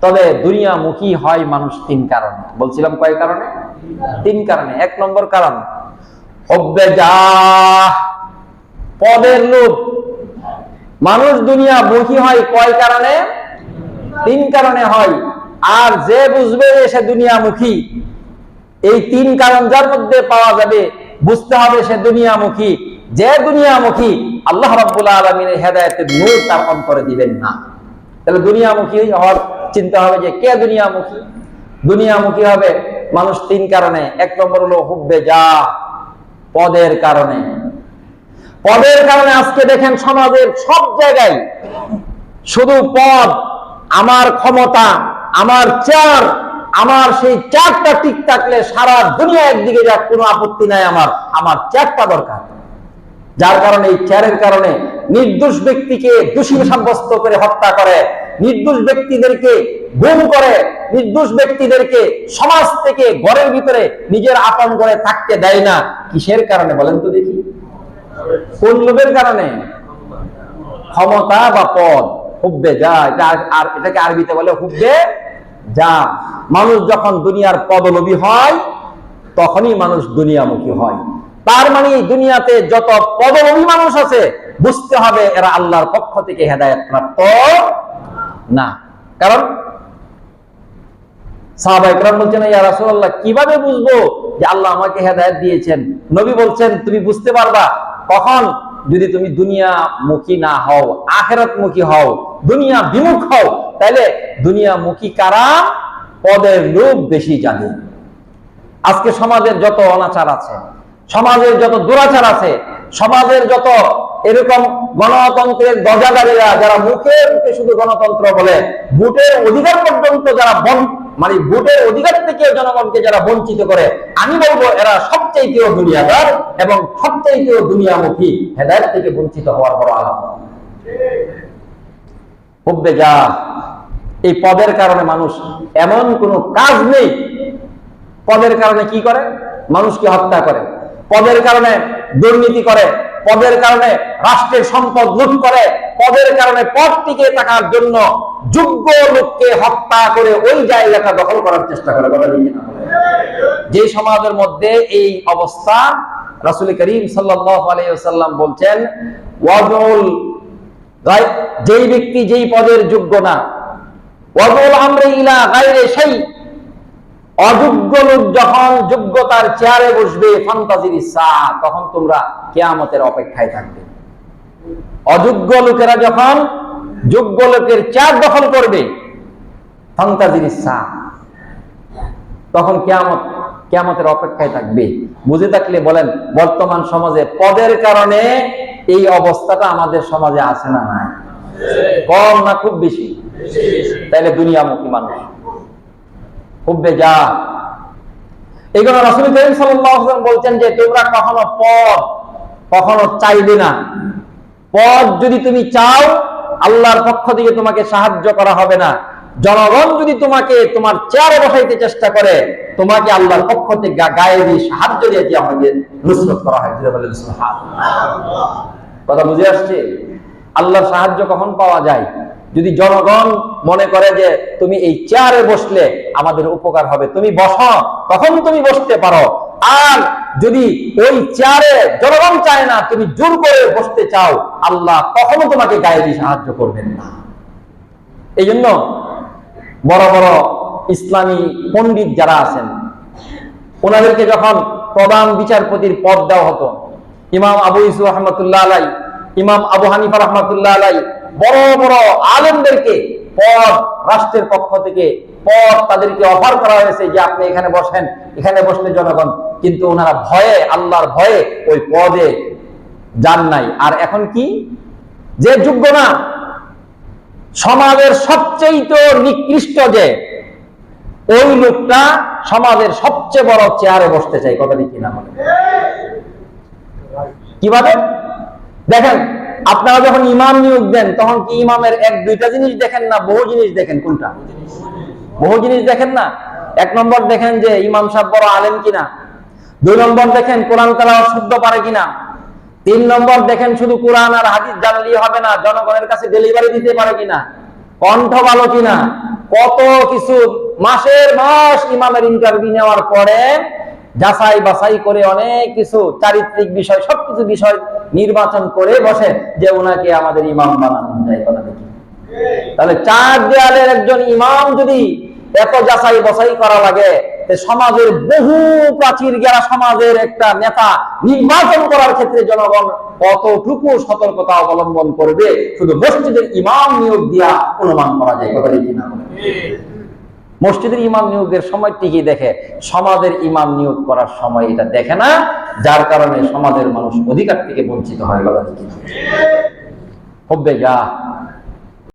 তবে দুনিয়ামুখী হয় মানুষ তিন কারণে। বলছিলাম কয় কারণে? তিন কারণে। এক নম্বর কারণ, হব্বে যা পদের লোভ। মানুষ দুনিয়া মুখী হয় কয় কারণে? তিন কারণে হয়। আর যে বুঝবে সে দুনিয়ামুখী, এই তিন কারণ যার মধ্যে পাওয়া যাবে, বুঝতে হবে সে দুনিয়ামুখী। যে দুনিয়ামুখী, আল্লাহ রাব্বুল আলমিনের হেদায়তের নূর তার অন্তরে দিবেন না। তাহলে দুনিয়ামুখী হওয়ার চিন্তা হবে যে কে দুনিয়ামুখী? দুনিয়ামুখী হবে মানুষ তিন কারণে। এক নম্বর হলো হুব্বে যা, পদের কারণে। পদের কারণে আজকে দেখেন সমাজের সব জায়গায় শুধু পদ, আমার ক্ষমতা, আমার চার আমার সেই চারটা ঠিক থাকলে সারা দুনিয়া একদিকে যাক, কোনো আপত্তি নাই আমার। আমার চারটা দরকার। যার কারণে, এই চেয়ারের কারণে নির্দোষ ব্যক্তিকে দোষী সাব্যস্ত করে হত্যা করে, নির্দোষ ব্যক্তিদেরকে গুম করে, নির্দোষ ব্যক্তিদেরকে সমাজ থেকে ঘরের ভিতরে নিজের আপন করে থাকতে দেয় না। কিসের কারণে বলেন তো দেখি। কোন লোভের কারণে? ক্ষমতা বা পদ? হুব্বে যা, এটা আর- এটাকে আরবিতে বলে হুব্বে যা। মানুষ যখন দুনিয়ার পদলোভী হয়, তখনই মানুষ দুনিয়ামুখী হয়। তার মানে দুনিয়াতে যত পদলোভী মানুষ আছে বুঝতে হবে এরা আল্লাহর পক্ষ থেকে হেদায়ত প্রাপ্ত না। কারণ বলছেন, ইয়া কীভাবে বুঝব যে আল্লাহ আমাকে দিয়েছেন? নবী বলছেন, তুমি বুঝতে পারবা, কখন যদি তুমি দুনিয়া মুখী না হও মুখী হও দুনিয়া বিমুখ হও তাহলে দুনিয়া মুখী কারা? পদের লোভ বেশি জানে। আজকে সমাজের যত অনাচার আছে, সমাজের যত দুরাচার আছে, সমাজের যত এরকম গণতন্ত্রের দরজাদারীরা যারা মুখে মুখে শুধু গণতন্ত্র বলে, ভোটের অধিকার পর্যন্ত যারা মানে ভোটের অধিকার থেকে জনগণকে যারা বঞ্চিত করে, আমি বলব এরা সবচেয়ে দুনিয়াদার এবং সবচেয়ে দুনিয়ামুখী, হেদায়ত থেকে বঞ্চিত হওয়ার আলাদা হুব্বে যা, এই পদের কারণে মানুষ এমন কোনো কাজ নেই। পদের কারণে কি করে? মানুষকে হত্যা করে। পদের কারণে দুর্নীতি করে। পদের কারণে রাষ্ট্রের সম্পদ লুট করে, পদের কারণে পদ টিকে থাকার জন্য যোগ্য লোককে হত্যা করে ওই জায়গাটা দখল করার চেষ্টা করে যে সমাজের মধ্যে এই অবস্থা, রাসূল করিম ওয়াসাল্লাম বলছেন যেই ব্যক্তি যেই পদের যোগ্য না ওয়াজুল ইলা গায়রে সেই অযোগ্য লোক যখন যোগ্যতার চেয়ারে বসবে ফান্তাজির ইচ্ছা, তখন তোমরা কেয়ামতের অপেক্ষায় থাকবে। অযোগ্য লোকেরা যখন যোগ্য লোকের চেয়ার দখল করবে ফান্তাজির ইচ্ছা, তখন কেয়ামত, কেয়ামতের অপেক্ষায় থাকবে। বুঝে থাকলে বলেন, বর্তমান সমাজে পদের কারণে এই অবস্থাটা আমাদের সমাজে আছে না নাই? কম না খুব বেশি? তাইলে দুনিয়ামুখী মানুষ। হুব্বে যা। জন্য রাসূল করিম ওয়াসাল্লাম বলছেন যে, তোমরা কখনো পদ কখনো চাইবে না। পদ যদি তুমি চাও, আল্লাহর পক্ষ থেকে তোমাকে সাহায্য করা হবে না। জনগণ যদি তোমাকে তোমার চেয়ারে বসাইতে চেষ্টা করে, তোমাকে আল্লাহর পক্ষ থেকে গায়ে দিয়ে সাহায্য দিয়ে দিয়ে আমাকে নুসরত করা হয়। কথা বুঝে আসছে? আল্লাহর সাহায্য কখন পাওয়া যায়? যদি জনগণ মনে করে যে তুমি এই চেয়ারে বসলে আমাদের উপকার হবে, তুমি বসো, তখন তুমি বসতে পারো। আর যদি ওই চেয়ারে জনগণ চায় না তুমি জোর করে বসতে চাও, আল্লাহ কখনো তোমাকে গায়ে দিয়ে সাহায্য করবেন না। এই জন্য বড় বড় ইসলামী পণ্ডিত যারা আছেন, ওনাদেরকে যখন প্রধান বিচারপতির পদ দেওয়া হতো, ইমাম আবু ইসু রহমতুল্লাহ আলাই ইমাম আবু হানিফা রহমতুল্লাহ আলাই বড় বড় আলেমদেরকে পদ রাষ্ট্রের পক্ষ থেকে পদ তাদেরকে অফার করা হয়েছে যে আপনি এখানে বসেন, এখানে বসলে জনগণ কিন্তু ওনারা ভয়ে, আল্লাহর ভয়ে ওই পদে যান নাই। আর এখন কি? যে যোগ্য না, সমাজের সবচেয়ে নিকৃষ্ট যে, ওই লোকটা সমাজের সবচেয়ে বড় চেয়ারে বসতে চাই কথা কি না কীভাবে দেখেন আপনারা যখন ইমাম নিয়োগ দেন, তখন কি ইমামের এক, দুইটা জিনিস দেখেন না? বহু জিনিস দেখেন। কোনটা? বহু জিনিস দেখেন না? এক নম্বর দেখেন যে ইমাম সাহেব বড় আলেম কিনা? দুই নম্বর দেখেন কোরআন তালাওয়াত শুদ্ধ পারে কিনা? তিন নম্বর দেখেন শুধু কোরআন আর হাদিস জানলেই হবে না, জনগণের কাছে ডেলিভারি দিতে পারে কিনা? কণ্ঠ ভালো কিনা? কত কিছু মাসের মাস ইমামের ইন্টারভিউ নেওয়ার পরে যাচাই বাছাই করে অনেক কিছু, চারিত্রিক বিষয়, সবকিছু বিষয় নির্বাচন করে বসে যে ওনাকে আমাদের ইমাম বানানো যায় কথা দেখি তাহলে চার দেয়ালের একজন ইমাম যদি এত যাচাই বাছাই করা লাগে সমাজের বহু প্রাচীর গেরা সমাজের একটা নেতা নির্বাচন করার ক্ষেত্রে জনগণ কতটুকু সতর্কতা অবলম্বন করবে, শুধু মসজিদের ইমাম নিয়োগ দিয়া অনুমান করা যায়, কথা দেখি না? মসজিদের ইমাম নিয়োগের সময় ঠিকই দেখে, সমাজের ইমাম নিয়োগ করার সময় এটা দেখে না, যার কারণে সমাজের মানুষ অধিকার থেকে বঞ্চিত হয় কথা দেখি হবে যা।